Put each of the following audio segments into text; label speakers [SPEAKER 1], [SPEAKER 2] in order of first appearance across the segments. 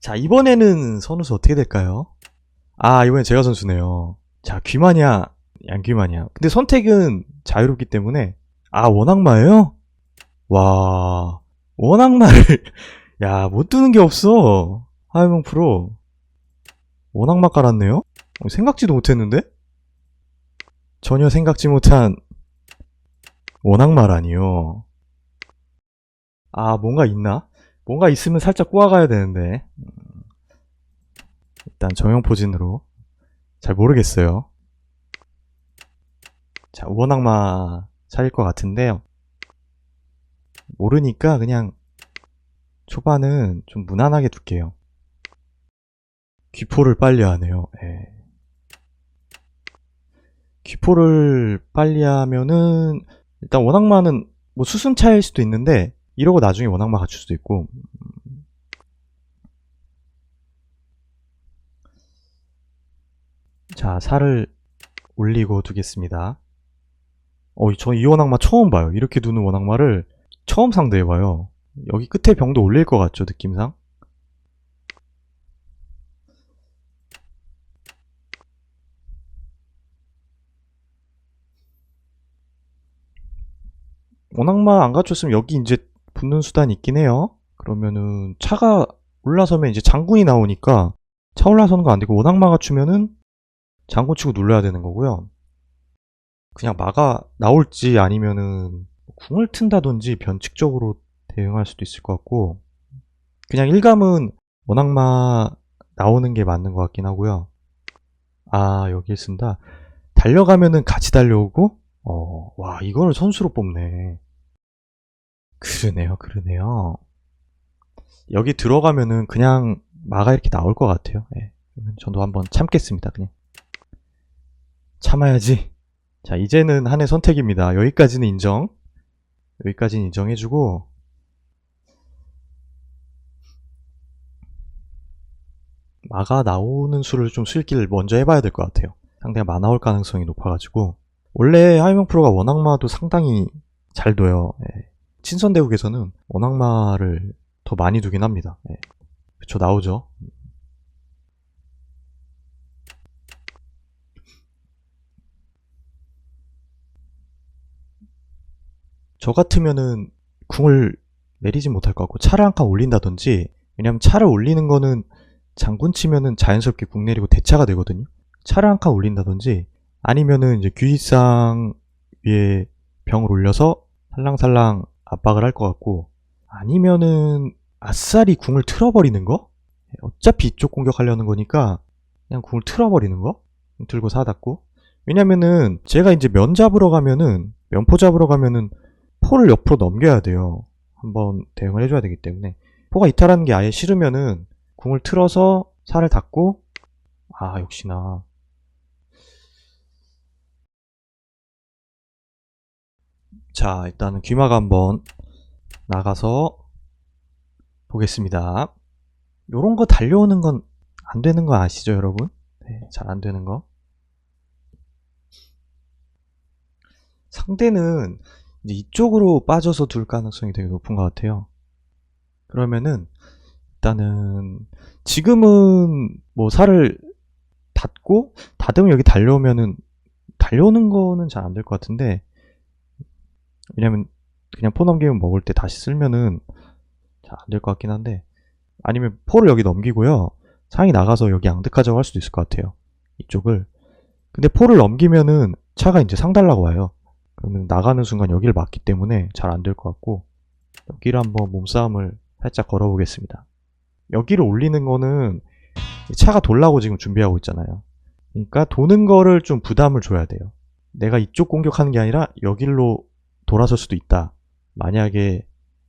[SPEAKER 1] 자, 이번에는 선우수 어떻게 될까요? 아, 이번엔 제가 선수네요. 자, 귀마냐, 양귀마냐. 근데 선택은 자유롭기 때문에, 아, 원악마예요? 와, 원악마를, 야, 못 두는 게 없어. 하이몽 프로. 원악마 깔았네요? 어, 생각지도 못했는데? 전혀 생각지 못한 원악마라니요. 아, 뭔가 있나? 뭔가 있으면 살짝 꼬아가야 되는데. 음, 일단 정형 포진으로. 잘 모르겠어요. 자, 원악마 차일 것 같은데요. 모르니까 그냥 초반은 좀 무난하게 둘게요. 귀포를 빨리 하네요. 예. 귀포를 빨리 하면은 일단 원악마는 뭐 수순차일 수도 있는데 이러고 나중에 원악마 갖출 수도 있고. 음. 자 살을 올리고 두겠습니다. 어, 저 이 원악마 처음 봐요. 이렇게 두는 원악마를 처음 상대해봐요. 여기 끝에 병도 올릴 것 같죠 느낌상? 원악마 안 갖췄으면 여기 이제 붙는 수단이 있긴 해요. 그러면은 차가 올라서면 이제 장군이 나오니까 차 올라서는 거 안 되고 원악마 갖추면은 장군 치고 눌러야 되는 거고요. 그냥 마가 나올지 아니면은 궁을 튼다든지 변칙적으로 대응할 수도 있을 것 같고 그냥 일감은 원악마 나오는 게 맞는 것 같긴 하고요. 아 여기에 쓴다. 달려가면은 같이 달려오고 어, 와, 이걸 선수로 뽑네. 그러네요, 그러네요. 여기 들어가면은 그냥 마가 이렇게 나올 것 같아요. 예. 저도 한번 참겠습니다, 그냥. 참아야지. 자, 이제는 한해 선택입니다. 여기까지는 인정. 여기까지는 인정해주고. 마가 나오는 수를 좀 수일기를 먼저 해봐야 될 것 같아요. 상대가 마 나올 가능성이 높아가지고. 원래 하이명 프로가 원악마도 상당히 잘 둬요. 예. 친선 대국에서는 원악마를 더 많이 두긴 합니다. 예. 그쵸 나오죠. 저 같으면은 궁을 내리지 못할 것 같고 차를 한 칸 올린다든지 왜냐면 차를 올리는 거는 장군 치면은 자연스럽게 궁 내리고 대차가 되거든요. 차를 한 칸 올린다든지 아니면은 이제 귀상 위에 병을 올려서 살랑살랑 압박을 할 것 같고 아니면은 아싸리 궁을 틀어버리는 거? 어차피 이쪽 공격하려는 거니까 그냥 궁을 틀어버리는 거? 들고 사닫고 왜냐면은 제가 이제 면 잡으러 가면은 면포 잡으러 가면은 포를 옆으로 넘겨야 돼요. 한번 대응을 해줘야 되기 때문에 포가 이탈하는 게 아예 싫으면은 궁을 틀어서 살을 닫고 아 역시나 자, 일단은 귀마가 한번 나가서 보겠습니다. 요런 거 달려오는 건 안 되는 거 아시죠, 여러분? 네, 잘 안 되는 거. 상대는 이쪽으로 빠져서 둘 가능성이 되게 높은 것 같아요. 그러면은 일단은 지금은 뭐 살을 닫고 닫으면 여기 달려오면은 달려오는 거는 잘 안 될 것 같은데 왜냐면 그냥 포 넘기면 먹을 때 다시 쓸면은 잘 안 될 것 같긴 한데 아니면 포를 여기 넘기고요. 상이 나가서 여기 양득하자고 할 수도 있을 것 같아요. 이쪽을. 근데 포를 넘기면은 차가 이제 상 달라고 와요. 그러면 나가는 순간 여기를 막기 때문에 잘 안 될 것 같고 여기를 한번 몸싸움을 살짝 걸어보겠습니다. 여기를 올리는 거는 차가 돌라고 지금 준비하고 있잖아요. 그러니까 도는 거를 좀 부담을 줘야 돼요. 내가 이쪽 공격하는 게 아니라 여길로 돌아설 수도 있다. 만약에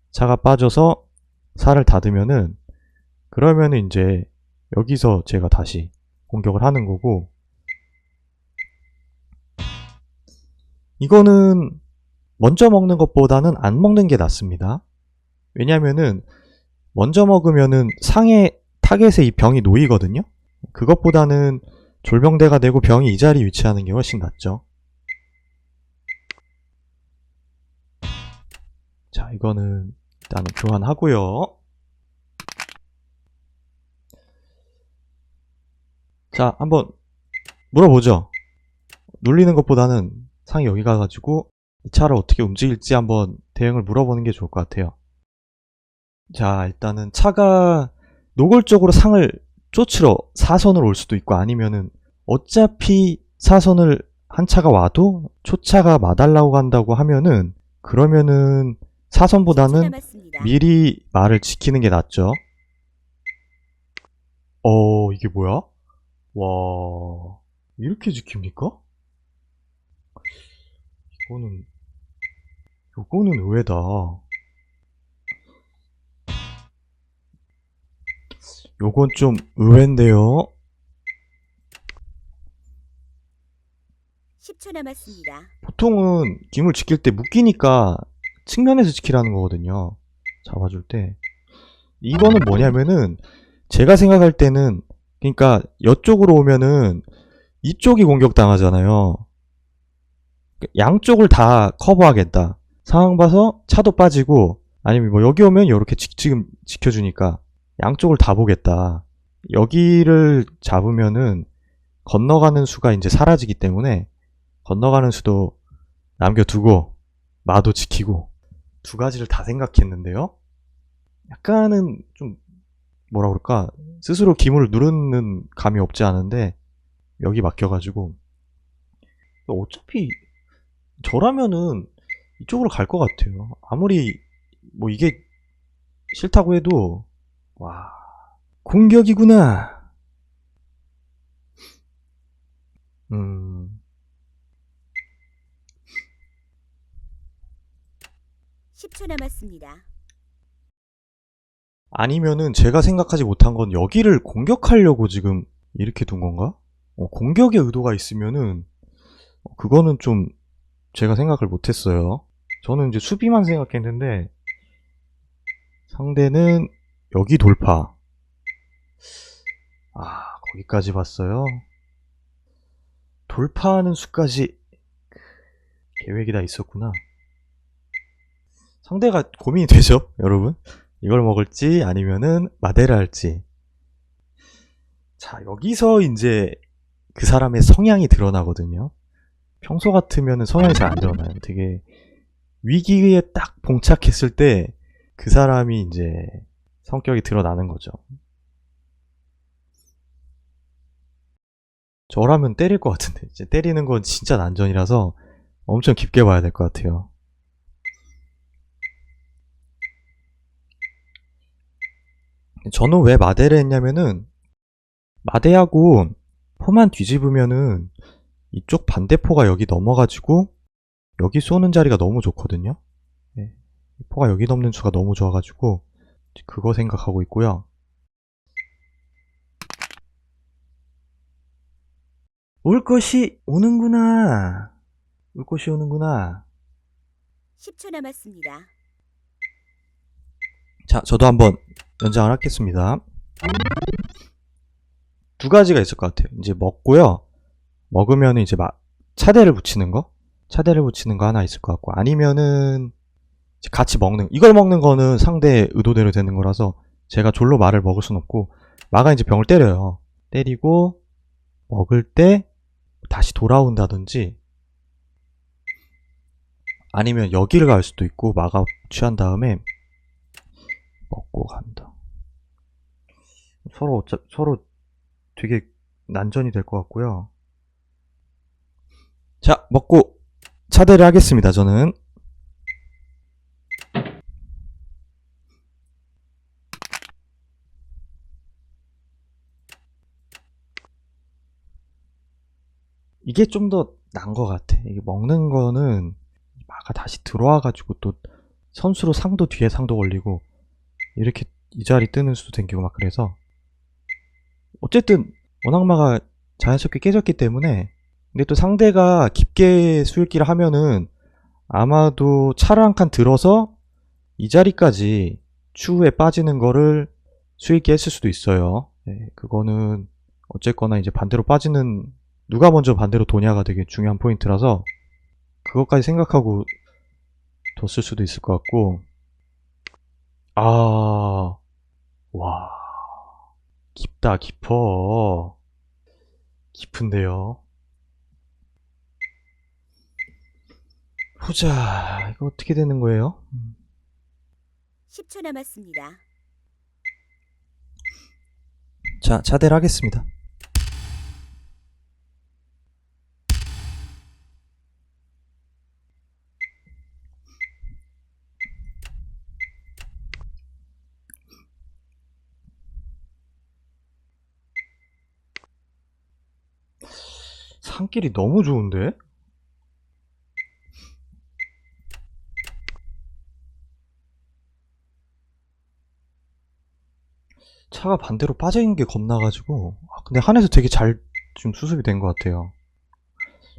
[SPEAKER 1] 차가 빠져서 살을 닫으면은 그러면은 이제 여기서 제가 다시 공격을 하는 거고 이거는 먼저 먹는 것보다는 안 먹는 게 낫습니다. 왜냐면은 먼저 먹으면은 상의 타겟에 이 병이 놓이거든요. 그것보다는 졸병대가 되고 병이 이 자리에 위치하는 게 훨씬 낫죠. 자, 이거는 일단 교환하고요. 자, 한번 물어보죠. 눌리는 것보다는 상이 여기 가가지고 이 차를 어떻게 움직일지 한번 대응을 물어보는 게 좋을 것 같아요. 자, 일단은 차가 노골적으로 상을 쫓으러 사선을 올 수도 있고 아니면은 어차피 사선을 한 차가 와도 초차가 마달라고 간다고 하면은 그러면은
[SPEAKER 2] 10초
[SPEAKER 1] 사선보다는. 미리 말을 지키는 게 낫죠. 어, 이게 뭐야? 와, 이렇게 지킵니까? 이거는, 요거는 의외다. 요건 좀 의외인데요.
[SPEAKER 2] 10초 남았습니다.
[SPEAKER 1] 보통은 김을 지킬 때 묶이니까 측면에서 지키라는 거거든요. 잡아줄 때. 이거는 뭐냐면은 제가 생각할 때는 그러니까 이쪽으로 오면은 이쪽이 공격당하잖아요. 양쪽을 다 커버하겠다. 상황 봐서 차도 빠지고 아니면 뭐 여기 오면 이렇게 지금 지켜주니까 양쪽을 다 보겠다. 여기를 잡으면은 건너가는 수가 이제 사라지기 때문에 건너가는 수도 남겨두고 마도 지키고 두 가지를 다 생각했는데요. 약간은 좀 뭐라 그럴까 스스로 기물을 누르는 감이 없지 않은데 여기 맡겨가지고 어차피 저라면은 이쪽으로 갈 것 같아요. 아무리 뭐 이게 싫다고 해도 와 공격이구나. 음
[SPEAKER 2] 10초 남았습니다.
[SPEAKER 1] 아니면은 제가 생각하지 못한 건 여기를 공격하려고 지금 이렇게 둔 건가? 어, 공격의 의도가 있으면은 어, 그거는 좀 제가 생각을 못했어요. 저는 이제 수비만 생각했는데 상대는 여기 돌파. 아 거기까지 봤어요. 돌파하는 수까지 계획이 다 있었구나. 상대가 고민이 되죠, 여러분? 이걸 먹을지 아니면은 마데라 할지. 자, 여기서 이제 그 사람의 성향이 드러나거든요. 평소 같으면은 성향이 잘 안 드러나요. 되게 위기에 딱 봉착했을 때 그 사람이 이제 성격이 드러나는 거죠. 저라면 때릴 것 같은데, 이제 때리는 건 진짜 난전이라서 엄청 깊게 봐야 될 것 같아요. 저는 왜 마대를 했냐면은 마대하고 포만 뒤집으면은 이쪽 반대포가 여기 넘어가지고 여기 쏘는 자리가 너무 좋거든요. 네. 포가 여기 넘는 수가 너무 좋아가지고 그거 생각하고 있고요. 올 것이 오는구나. 올 것이 오는구나.
[SPEAKER 2] 10초 남았습니다.
[SPEAKER 1] 자, 저도 한번 연장을 하겠습니다. 두 가지가 있을 것 같아요. 이제 먹고요. 먹으면 이제 막 차대를 붙이는 거, 차대를 붙이는 거 하나 있을 것 같고, 아니면은 같이 먹는 이걸 먹는 거는 상대의 의도대로 되는 거라서 제가 졸로 말을 먹을 순 없고 마가 이제 병을 때려요. 때리고 먹을 때 다시 돌아온다든지 아니면 여기를 갈 수도 있고 마가 취한 다음에 먹고 간다. 서로 어차, 서로 되게 난전이 될 것 같고요. 자, 먹고 차대를 하겠습니다. 저는 이게 좀 더 난 것 같아. 이게 먹는 거는 마가 다시 들어와가지고 또 선수로 상도 뒤에 상도 걸리고 이렇게 이 자리 뜨는 수도 생기고 막 그래서 어쨌든 원악마가 자연스럽게 깨졌기 때문에 근데 또 상대가 깊게 수일기를 하면은 아마도 차를 한 칸 들어서 이 자리까지 추후에 빠지는 거를 수일기 했을 수도 있어요. 네, 그거는 어쨌거나 이제 반대로 빠지는 누가 먼저 반대로 도냐가 되게 중요한 포인트라서 그것까지 생각하고 뒀을 수도 있을 것 같고 아, 와, 깊다, 깊어. 깊은데요. 보자, 이거 어떻게 되는 거예요?
[SPEAKER 2] 10초 남았습니다.
[SPEAKER 1] 자, 차대를 하겠습니다. 산길이 너무 좋은데? 차가 반대로 빠져있는 게 겁나가지고. 아, 근데 한에서 되게 잘 지금 수습이 된 것 같아요.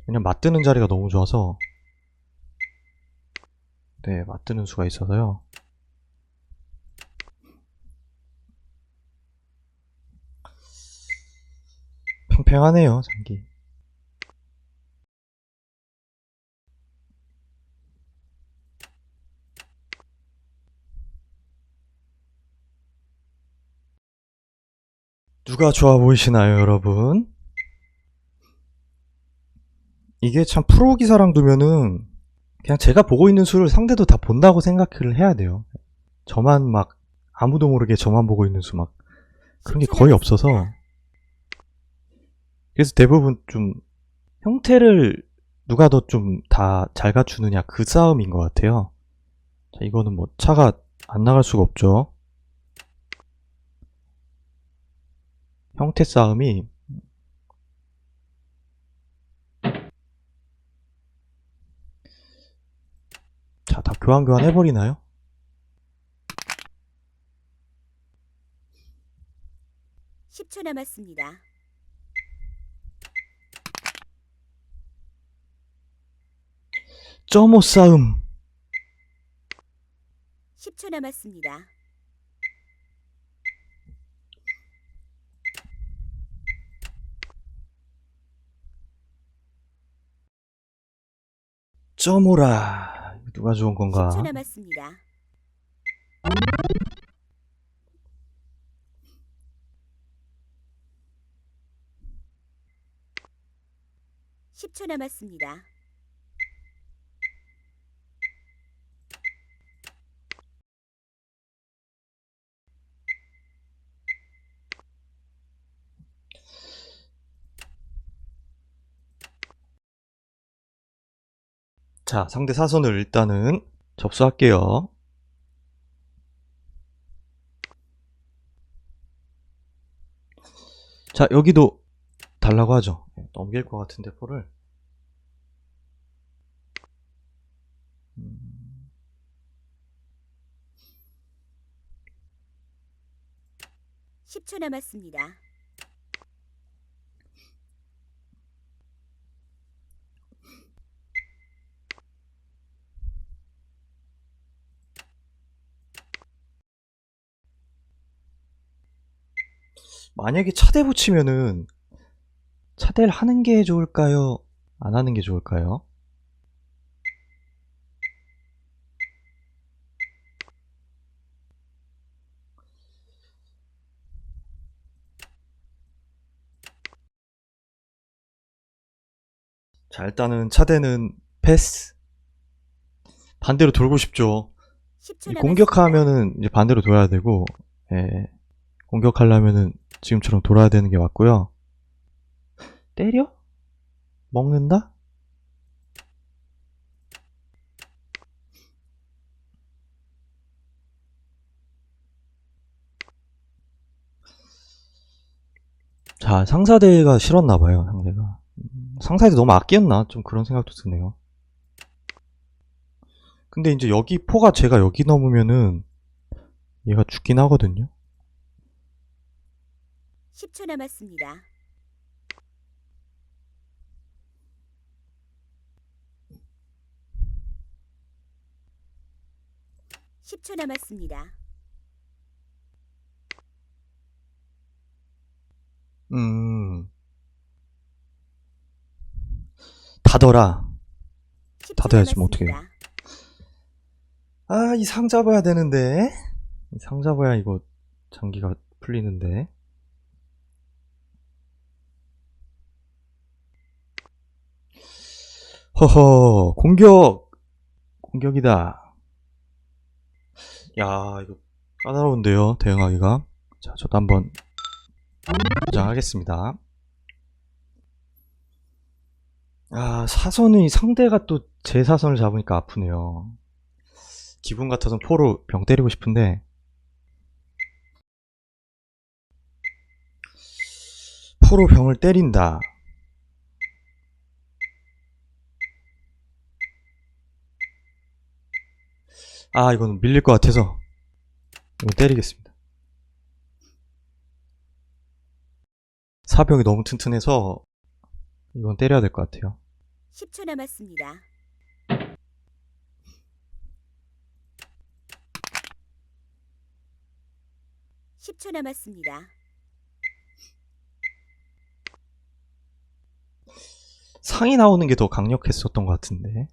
[SPEAKER 1] 왜냐면 맞드는 자리가 너무 좋아서. 네 맞드는 수가 있어서요. 팽팽하네요 장기 누가 좋아 보이시나요, 여러분? 이게 참 프로 기사랑 두면은 그냥 제가 보고 있는 수를 상대도 다 본다고 생각을 해야 돼요. 저만 막 아무도 모르게 저만 보고 있는 수 막 그런 게
[SPEAKER 2] 10초
[SPEAKER 1] 거의 없어서. 그래서 대부분 좀 형태를 누가 더 좀 다 잘 갖추느냐 그 싸움인 것 같아요. 자, 이거는 뭐 차가 안 나갈 수가 없죠. 형태 싸움이 자, 다 교환 교환 해버리나요?
[SPEAKER 2] 십초 남았습니다.
[SPEAKER 1] 점오 싸움
[SPEAKER 2] 10초 남았습니다.
[SPEAKER 1] 점오라 누가 좋은 건가?
[SPEAKER 2] 10초 남았습니다. 십초 남았습니다.
[SPEAKER 1] 자, 상대 사선을 일단은 접수할게요. 자, 여기도 달라고 하죠. 네, 넘길 것 같은데. 음,
[SPEAKER 2] 10초 남았습니다.
[SPEAKER 1] 만약에 차대 붙이면은, 차대를 하는 게 좋을까요? 안 하는 게 좋을까요? 자, 일단은 차대는 패스. 반대로 돌고 싶죠.
[SPEAKER 2] 10초
[SPEAKER 1] 이
[SPEAKER 2] 남았습니다.
[SPEAKER 1] 공격하면은 이제 반대로 돌아야 되고, 예. 공격하려면은 지금처럼 돌아야 되는 게 맞고요. 때려? 먹는다? 자, 상사대가 싫었나 봐요, 상대가. 음, 상사대 너무 아끼었나? 좀 그런 생각도 드네요. 근데 이제 여기 포가 제가 여기 넘으면은 얘가 죽긴 하거든요.
[SPEAKER 2] 10초 남았습니다. 십초 남았습니다.
[SPEAKER 1] 음.
[SPEAKER 2] 10초
[SPEAKER 1] 닫아야지, 뭐.
[SPEAKER 2] 남았습니다.
[SPEAKER 1] 아, 이 상 잡아야 되는데. 이상 잡아야 이거 장기가 풀리는데. 허허, 공격! 공격이다. 야, 이거 까다로운데요, 대응하기가. 자, 저도 한번 보장하겠습니다. 아, 사선이 상대가 또 제 사선을 잡으니까 아프네요. 기분 같아선 포로 병 때리고 싶은데, 포로 병을 때린다. 아, 이거는 밀릴 것 같아서, 이거 때리겠습니다. 사병이 너무 튼튼해서, 이건 때려야 될 것 같아요.
[SPEAKER 2] 10초 남았습니다. 십초 남았습니다.
[SPEAKER 1] 상이 나오는 게 더 강력했었던 것 같은데.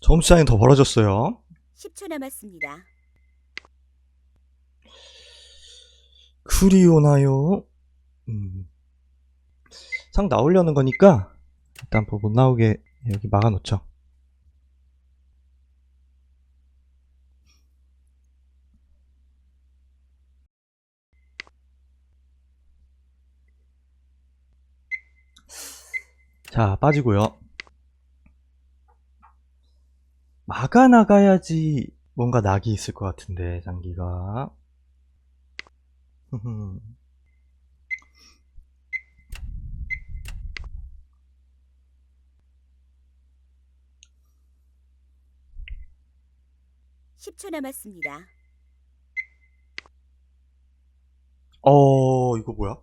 [SPEAKER 1] 점수 차이는 더 벌어졌어요.
[SPEAKER 2] 10초 남았습니다.
[SPEAKER 1] 쿨이 오나요? 음. 상 나오려는 거니까 일단 뭐 못 나오게 여기 막아놓죠. 자, 빠지고요. 막아 나가야지 뭔가 낙이 있을 것 같은데, 장기가. 흠흠.
[SPEAKER 2] 십초 남았습니다.
[SPEAKER 1] 어, 이거 뭐야?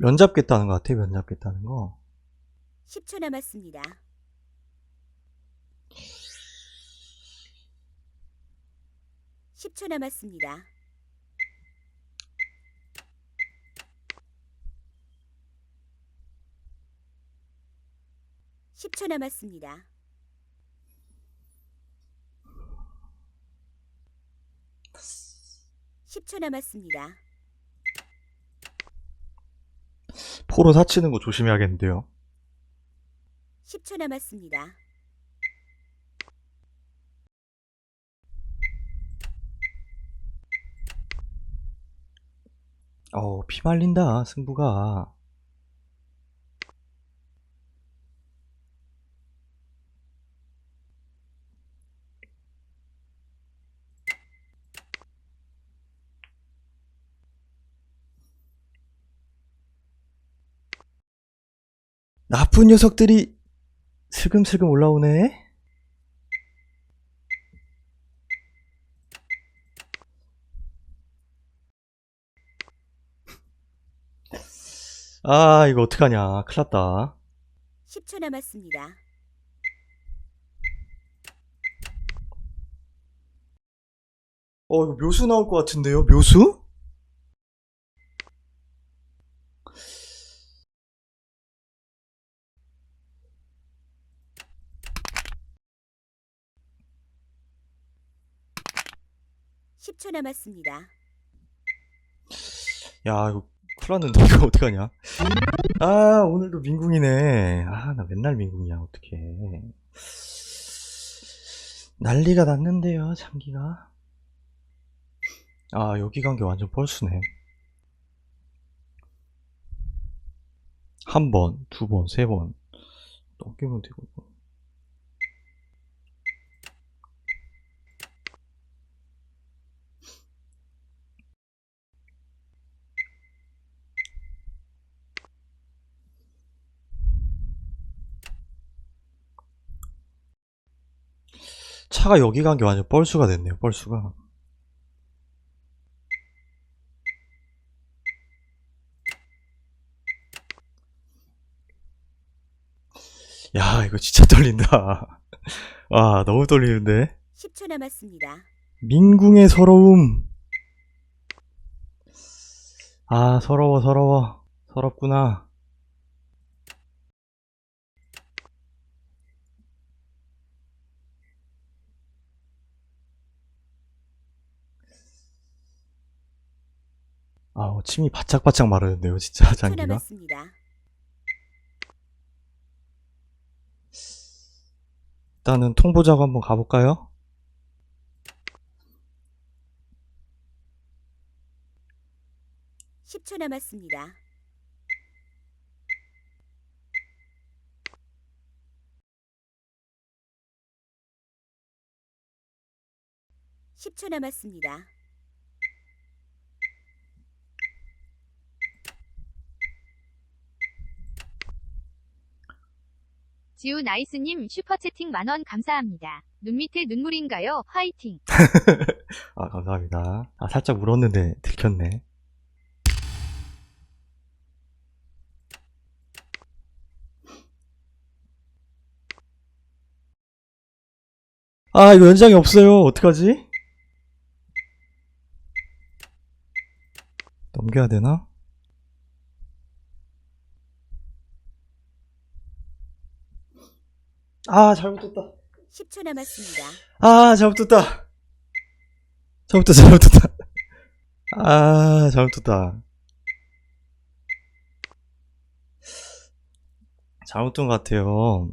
[SPEAKER 1] 면 잡 겠다는 것 같아, 면 잡 겠다는 거.
[SPEAKER 2] 10초 남았습니다. 십 초 남았습니다. 십 초 남았습니다. 십 초 남았습니다.
[SPEAKER 1] 포로 사치는 거 조심해야겠는데요.
[SPEAKER 2] 10초 남았습니다.
[SPEAKER 1] 어, 피 말린다, 승부가. 나쁜 녀석들이 슬금슬금 올라오네. 아, 이거 어떡하냐. 큰일 났다.
[SPEAKER 2] 10초 남았습니다.
[SPEAKER 1] 어, 이거 묘수 나올 것 같은데요? 묘수?
[SPEAKER 2] 십초 남았습니다.
[SPEAKER 1] 야, 이거 큰일 났는데, 이거 어떡하냐. 아, 오늘도 민궁이네. 아, 나 맨날 민궁이야, 어떡해. 난리가 났는데요, 장기가. 아, 여기 간 게 완전 뻘수네. 한 번, 두 번, 세 번. 넘기면 되고, 차가 여기 간 게 완전 뻘수가 됐네요, 뻘수가. 야, 이거 진짜 떨린다. 아, 너무 떨리는데.
[SPEAKER 2] 10초 남았습니다.
[SPEAKER 1] 민궁의 서러움. 아, 서러워, 서러워. 서럽구나. 아, 어, 침이 바짝바짝 마르는데요, 진짜,
[SPEAKER 2] 10초
[SPEAKER 1] 장기가. 일단은 통보자고 한번 가볼까요?
[SPEAKER 2] 십초 남았습니다. 십초 남았습니다.
[SPEAKER 3] 지우 나이스님 슈퍼채팅 만원 감사합니다. 눈 밑에 눈물인가요? 화이팅!
[SPEAKER 1] 아, 감사합니다. 아, 살짝 울었는데 들켰네. 아, 이거 연장이 없어요. 어떡하지? 넘겨야 되나? 아, 잘못됐다.
[SPEAKER 2] 10초 남았습니다.
[SPEAKER 1] 아, 잘못됐다. 잘못됐다, 잘못됐다. 아, 잘못됐다. 잘못된 것 같아요.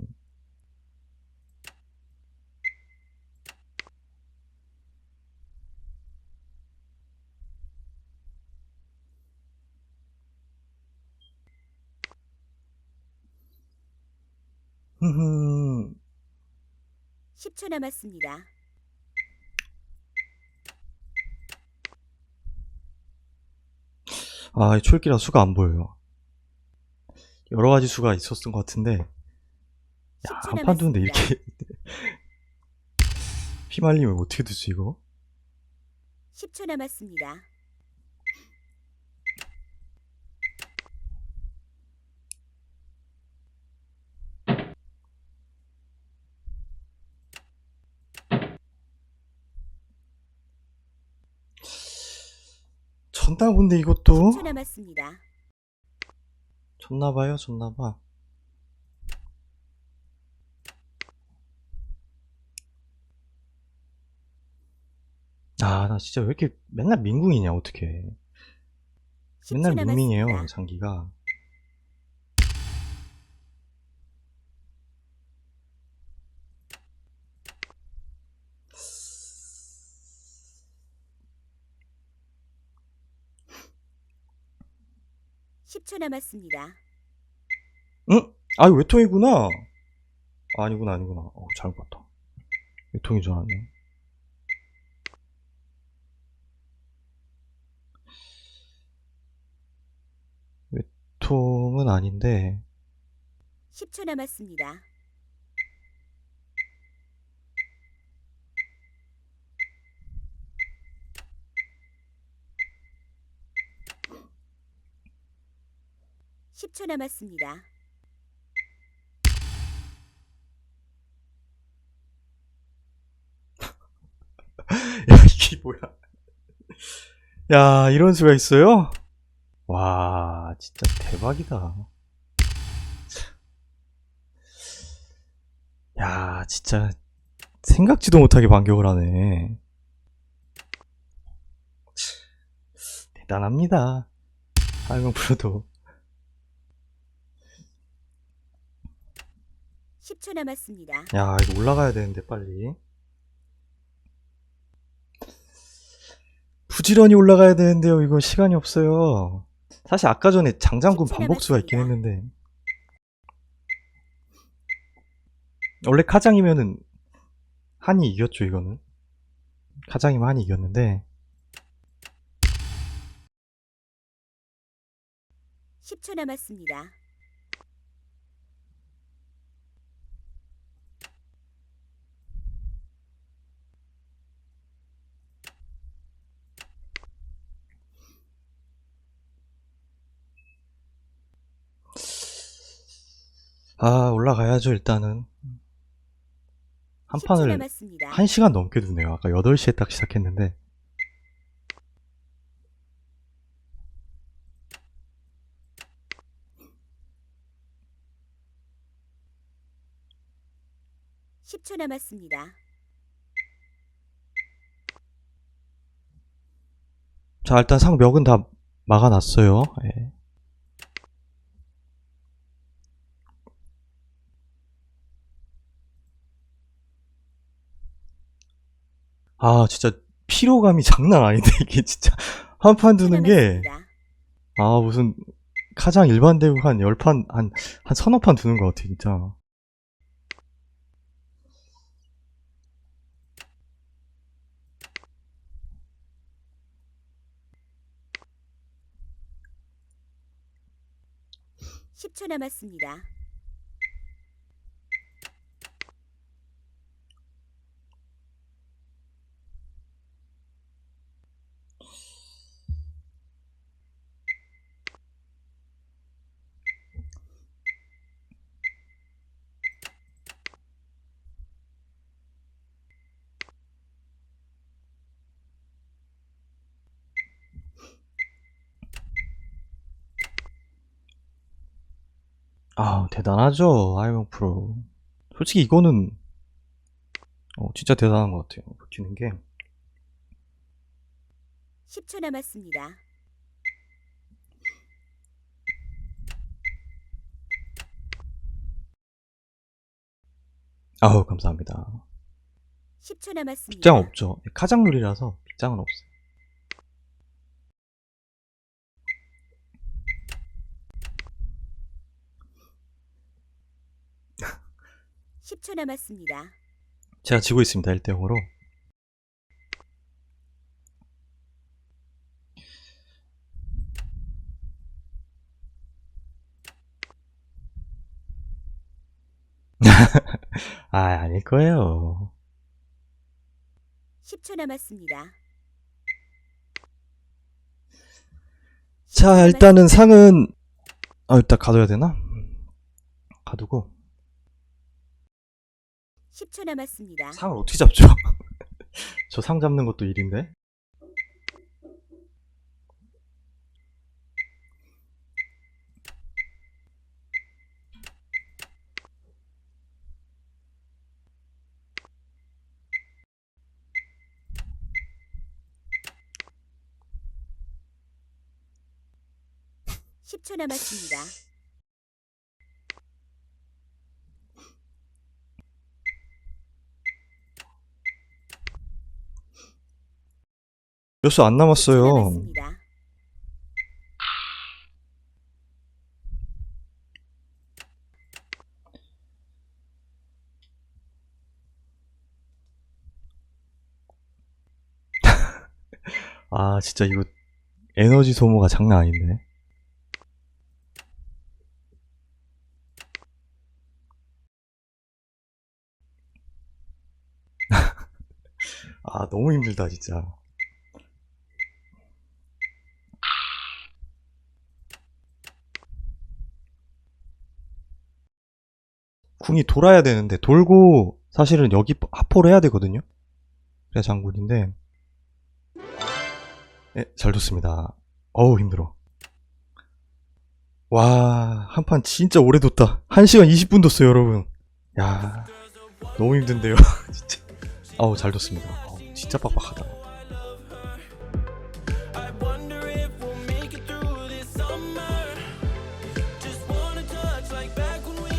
[SPEAKER 1] 흐흐.
[SPEAKER 2] 10초 남았습니다.
[SPEAKER 1] 아, 출기라 수가 안 보여요. 여러 가지 수가 있었던 것 같은데 야, 한판 두는데 이렇게 피말리면 어떻게 되지 이거?
[SPEAKER 2] 10초 남았습니다.
[SPEAKER 1] 졌나 본데, 이것도?
[SPEAKER 2] 10초 남았습니다.
[SPEAKER 1] 졌나봐요, 졌나봐. 아, 나 진짜 왜 이렇게 맨날 민궁이냐, 어떻게.
[SPEAKER 2] 10초
[SPEAKER 1] 맨날
[SPEAKER 2] 남았습니다.
[SPEAKER 1] 장기가.
[SPEAKER 2] 십초 남았습니다.
[SPEAKER 1] 응? 아, 외통이구나. 아, 아니구나, 아니구나. 어, 잘못 봤다. 외통인 줄 알았네. 외통은 아닌데,
[SPEAKER 2] 십초 남았습니다. 십초 남았습니다.
[SPEAKER 1] 야, 이게 뭐야. 야, 이런 수가 있어요? 와, 진짜 대박이다. 야, 진짜 생각지도 못하게 반격을 하네. 대단합니다. 하영 프로도.
[SPEAKER 2] 십초 남았습니다.
[SPEAKER 1] 야, 이거 올라가야 되는데, 빨리. 부지런히 올라가야 되는데요. 이거 시간이 없어요. 사실 아까 전에 장장군
[SPEAKER 2] 10초
[SPEAKER 1] 반복수가 있긴. 했는데. 원래 카장이면은 한이 이겼죠, 이거는. 카장이면 한이 이겼는데.
[SPEAKER 2] 십초 남았습니다.
[SPEAKER 1] 아 올라가야죠 일단은. 한 판을 한 시간 넘게 두네요. 아까 8시에 딱 시작했는데.
[SPEAKER 2] 십초 남았습니다.
[SPEAKER 1] 자 일단 상벽은 다 막아놨어요. 예. 아, 진짜 피로감이 장난 아닌데, 이게 진짜. 한판
[SPEAKER 2] 10초
[SPEAKER 1] 두는 게. 아, 무슨, 가장 일반 대국 한 10판, 한, 한 서너 판 두는 것 같아, 진짜.
[SPEAKER 2] 십초 남았습니다.
[SPEAKER 1] 아, 대단하죠, 아이용 프로. 솔직히 이거는, 어, 진짜 대단한 것 같아요. 버티는 게.
[SPEAKER 2] 10초 남았습니다.
[SPEAKER 1] 아우, 감사합니다.
[SPEAKER 2] 10초 남았습니다.
[SPEAKER 1] 빗장 없죠. 카장룰이라서 빗장은 없어요.
[SPEAKER 2] 십초 남았습니다.
[SPEAKER 1] 제가 지고 있습니다, 1대 0으로. 아, 아닐 거예요.
[SPEAKER 2] 10초 남았습니다.
[SPEAKER 1] 자, 일단은 상은, 아, 일단 가둬야 되나? 가두고.
[SPEAKER 2] 10초 남았습니다.
[SPEAKER 1] 상을 어떻게 잡죠? 저 상 잡는 것도 일인데?
[SPEAKER 2] 남았습니다.
[SPEAKER 1] 몇 수안
[SPEAKER 2] 10초
[SPEAKER 1] 남았어요. 아, 진짜 이거 에너지 소모가 장난 아닌데. 아, 너무 힘들다, 진짜. 궁이 돌아야 되는데, 돌고, 사실은 여기 하포를 해야 되거든요? 그래 장군인데, 네, 잘 뒀습니다. 어우, 힘들어. 와, 한판 진짜 오래 뒀다. 1시간 20분 뒀어요, 여러분. 야, 너무 힘든데요, 진짜. 어우, 잘 뒀습니다. 어우, 진짜 빡빡하다.